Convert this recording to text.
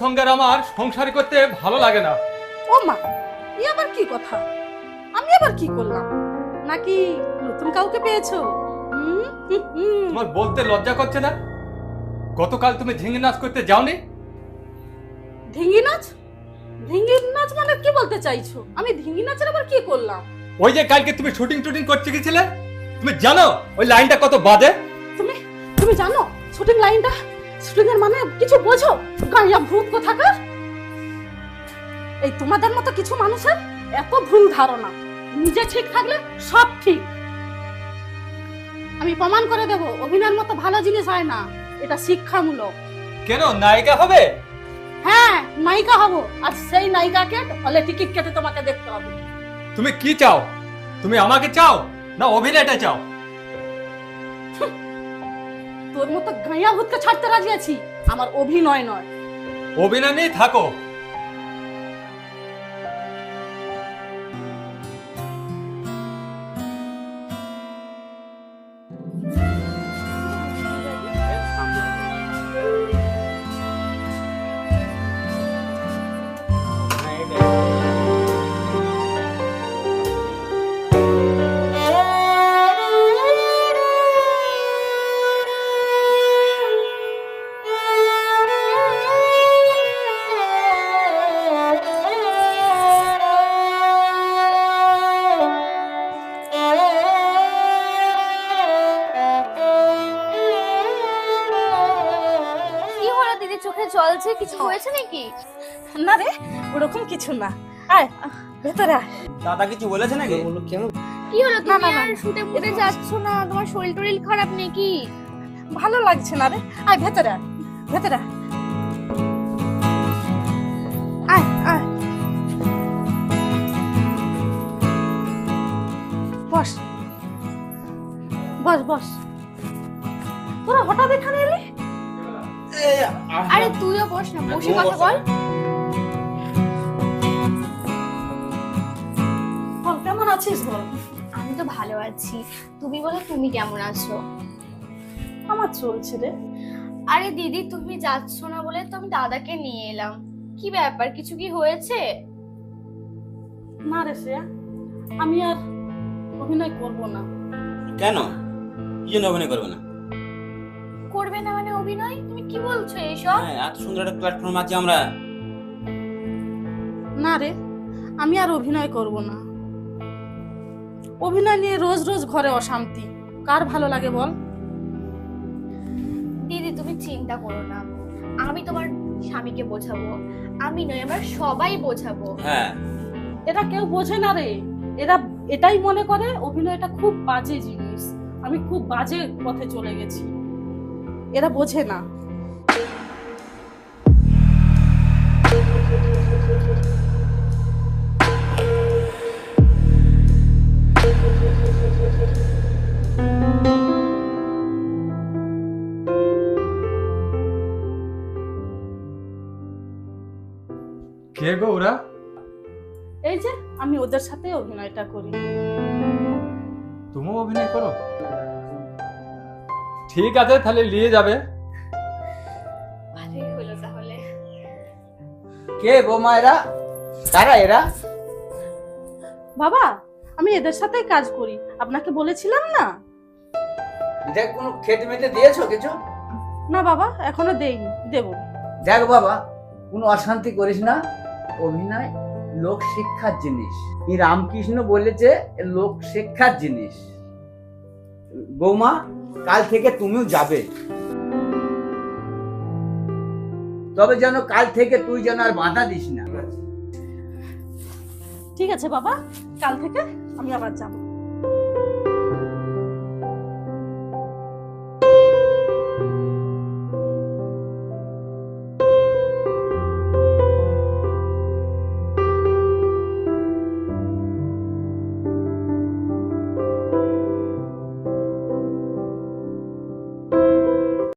সঙ্গে আমার সংসার করতে ভালো লাগে না। ও মা এ আবার কি কথা? আমি আবার কি করলাম? নাকি নতুন কাউকে পেয়েছ। তোমার বলতে লজ্জা করছে না? গতকাল তুমি ঝিঙে নাচ করতে যাওনি? ঢিঙ্গি নাচ? ঢিঙ্গি নাচ মানে কি বলতে চাইছো? আমি ঢিঙ্গি নাচের আবার কি করলাম? ওই যে কালকে তুমি শুটিং টুটিং করতে গেছিলে? তুমি জানো ওই লাইনটা কত বাজে? তুমি তুমি জানো শুটিং লাইনটা এর মানে কিছু বোঝো? গাইয়া ভূত কোথাকার? এই তোমাদের মতো কিছু মানুষের এত ভুল ধারণা। নিজে ঠিক থাকলে সব ঠিক। আমি প্রমাণ করে দেব অভিনয়ের মতো ভালো জিনিস হয় না। এটা শিক্ষামূলক। কেন নায়িকা হবে? হ্যাঁ নায়িকা হব। আর সেই নায়িকাকে হলে টিকিট কেটে তোমাকে দেখতে হবে। তুমি কি চাও? তুমি আমাকে চাও না অভিনয়টা চাও? তোর মতো গাঁয়া ভূতকে ছাড়তে রাজি আছি? আমার অভিনয় নয়। অভিনয় নিয়ে থাকো। জলছে কিছু হয়েছে নাকি? না রে ওরকম কিছু না। আয় ভেতরে আয়। দাদা কিছু বলেছে নাকি? কেন? কি হলো না, তুমি না। আর শুটে মুটে যাচ্ছ না? তোমার শরীর টরিল খারাপ নাকি? ভালো লাগছে না রে। আয় ভেতরে আয়। ভেতরে আয়। বস। বস বস। তোরা হঠাৎ এখানে আরে তুইও বস না বসে কথা বল কেমন আছিস বল? আমি তো ভালো আছি। তুমি বলো তুমি কেমন আছো? আমার চলছে রে। আরে দিদি তুমি যাচ্ছ না বলে তো আমি দাদাকে নিয়ে এলাম। কি ব্যাপার কিছু কি হয়েছে? না রে শ্রেয়া আমি আর অভিনয় করব না। কেন? কি জন্য অভিনয় করবে না? করবে না মানে অভিনয়? তুমি কি বলছো এইসব হ্যাঁ এত সুন্দর একটা প্ল্যাটফর্ম আছে আমরা। না রে আমি আর অভিনয় করব না। অভিনয় নিয়ে রোজ রোজ ঘরে অশান্তি। কার ভালো লাগে বল? দিদি তুমি চিন্তা করো না। আমি তোমার স্বামীকে বোঝাবো আমি নয় আমরা সবাই বোঝাবো। হ্যাঁ। এটা কেউ বোঝে না রে। এরা এটাই মনে করে অভিনয়টা খুব বাজে জিনিস। আমি খুব বাজে পথে চলে গেছি। এরা বোঝে না। কে গো ওরা? এই যে আমি ওদের সাথে অভিনয়টা করি। তুমিও অভিনয় করো? ঠিক আছে তাহলে নিয়ে যাবে। ভালোই হলো তাহলে। কে বোমা এরা? কারা এরা? বাবা আমি এদের সাথেই কাজ করি। আপনাকে বলেছিলাম না? এটা কোনো খেতে মেতে দিয়েছ কিছু? না বাবা এখনও দেইনি। দেব। দেখ বাবা কোনো অশান্তি করিস না। অভিনয় লোক শিক্ষার জিনিস। এই রামকৃষ্ণ বলেছে লোক শিক্ষার জিনিস। বৌমা, কাল থেকে তুমিও যাবে। তবে যেন কাল থেকে তুই যেন আর বাধা দিস না। ঠিক আছে বাবা, কাল থেকে আমি আবার যাব।